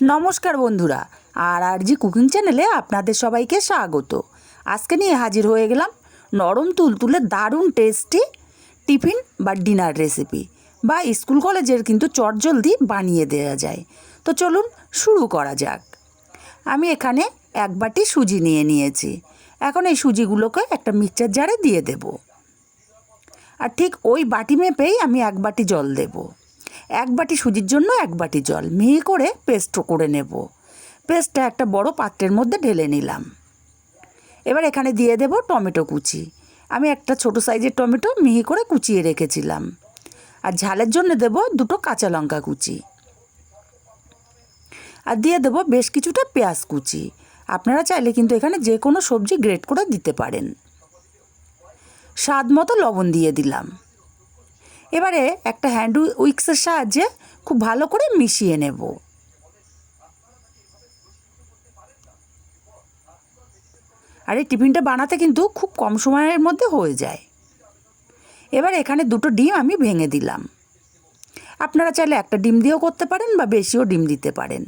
নমস্কার বন্ধুরা, আর আর জি কুকিং চ্যানেলে আপনাদের সবাইকে স্বাগত। আজকে নিয়ে হাজির হয়ে গেলাম নরম তুলতুলে দারুণ টেস্টি টিফিন বা ডিনার রেসিপি বা স্কুল কলেজের কিন্তু চটজলদি বানিয়ে দেওয়া যায়। তো চলুন শুরু করা যাক। আমি এখানে এক বাটি সুজি নিয়ে নিয়েছি। এখন এই সুজিগুলোকে একটা মিক্সচার জারে দিয়ে দেব। আর ঠিক ওই বাটি মেপেই আমি এক বাটি জল দেবো। এক বাটি সুজির জন্য এক বাটি জল। মিহি করে পেস্ট করে নেব। পেস্টটা একটা বড় পাত্রের মধ্যে ঢেলে নিলাম। এবার এখানে দিয়ে দেব টমেটো কুচি। আমি একটা ছোট সাইজের টমেটো মিহি করে কুচিয়ে রেখেছিলাম। আর ঝালের জন্য দেব দুটো কাঁচা লঙ্কা কুচি। আর দিয়ে দেব বেশ কিছুটা পেঁয়াজ কুচি। আপনারা চাইলে কিন্তু এখানে যে কোনো সবজি গ্রেট করে দিতে পারেন। স্বাদ মতো লবণ দিয়ে দিলাম। এবারে একটা হ্যান্ড উইক্সের সাহায্যে খুব ভালো করে মিশিয়ে নেব। আর এই টিফিনটা বানাতে কিন্তু খুব কম সময়ের মধ্যে হয়ে যায়। এবার এখানে দুটো ডিম আমি ভেঙে দিলাম। আপনারা চাইলে একটা ডিম দিয়েও করতে পারেন বা বেশিও ডিম দিতে পারেন।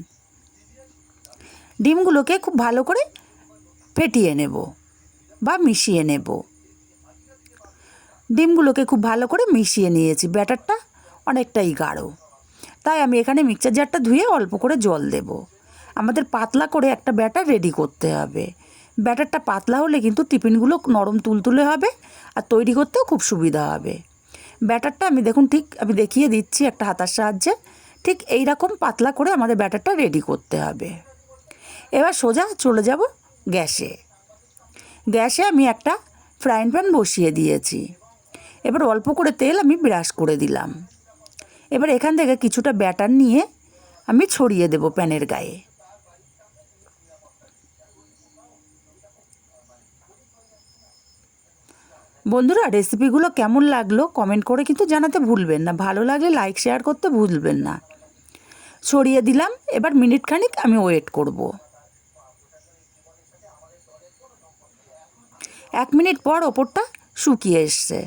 ডিমগুলোকে খুব ভালো করে ফেটিয়ে নেব বা মিশিয়ে নেব। ডিমগুলোকে খুব ভালো করে মিশিয়ে নিয়েছি, ব্যাটারটা অনেকটাই গাঢ়। তাই আমি এখানে মিক্সচার জারটা ধুয়ে অল্প করে জল দেব। আমাদের পাতলা করে একটা ব্যাটার রেডি করতে হবে। ব্যাটারটা পাতলা হলে কিন্তু টিফিনগুলো নরম তুলতুলে হবে আর তৈরি করতেও খুব সুবিধা হবে। ব্যাটারটা আমি দেখুন ঠিক, আমি দেখিয়ে দিচ্ছি একটা হাতার সাহায্যে, ঠিক এই রকম পাতলা করে আমাদের ব্যাটারটা রেডি করতে হবে। এবার সোজা চলে যাব গ্যাসে। গ্যাসে আমি একটা ফ্রাইং প্যান বসিয়ে দিয়েছি। এবার অল্প করে তেল আমি ব্রাশ করে দিলাম। এবার এখান থেকে কিছুটা ব্যাটার নিয়ে আমি ছড়িয়ে দেব প্যানের গায়ে। বন্ধুরা, রেসিপিগুলো কেমন লাগল কমেন্ট করে কিন্তু জানাতে ভুলবেন না। ভালো লাগলে লাইক, শেয়ার করতে ভুলবেন না। ছড়িয়ে দিলাম, এবার মিনিট খানিক আমি ওয়েট করব। এক মিনিট পর ওপরটা শুকিয়ে এসছে।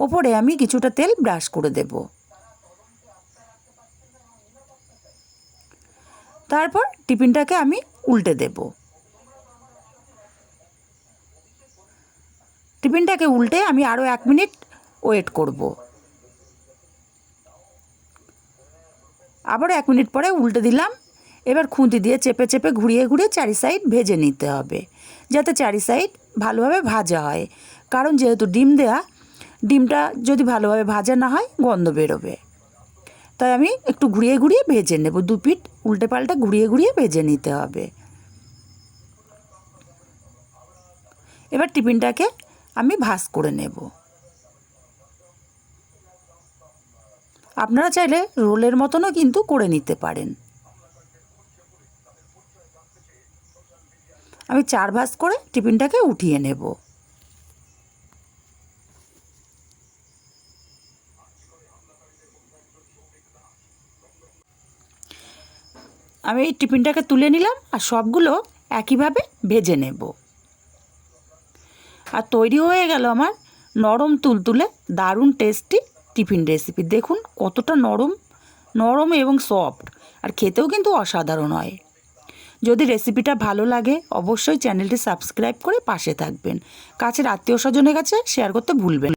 ওপরে আমি কিছুটা তেল ব্রাশ করে দেব। তারপর টিফিনটাকে আমি উল্টে দেব। টিফিনটাকে উল্টে আমি আরও এক মিনিট ওয়েট করব। আবার এক মিনিট পরে উল্টে দিলাম। এবার খুন্তি দিয়ে চেপে চেপে ঘুরিয়ে ঘুরিয়ে চারি সাইড ভেজে নিতে হবে, যাতে চারি সাইড ভালোভাবে ভাজা হয়। কারণ যেহেতু ডিম দেয়া ডিমটা যদি ভালোভাবে ভাজা না হয়, গন্ধ বেরোবে। তাই আমি একটু ঘুরিয়ে ঘুরিয়ে ভেজে নেব। দু পিঠ উল্টে পাল্টে ঘুরিয়ে ঘুরিয়ে ভেজে নিতে হবে। এবার টিফিনটাকে আমি ভাজ করে নেব। আপনারা চাইলে রোলের মতনও কিন্তু করে নিতে পারেন। আমি চার ভাজ করে টিফিনটাকে উঠিয়ে নেব। আমি এই টিফিনটাকে তুলে নিলাম আর সবগুলো একইভাবে ভেজে নেব। আর তৈরি হয়ে গেল আমার নরম তুলতুলে দারুণ টেস্টি টিফিন রেসিপি দেখুন কতটা নরম নরম এবং সফট আর খেতেও কিন্তু অসাধারণ হয়। যদি রেসিপিটা ভালো লাগে, অবশ্যই চ্যানেলটি সাবস্ক্রাইব করে পাশে থাকবেন। কাছের আত্মীয় স্বজনের কাছে শেয়ার করতে ভুলবেন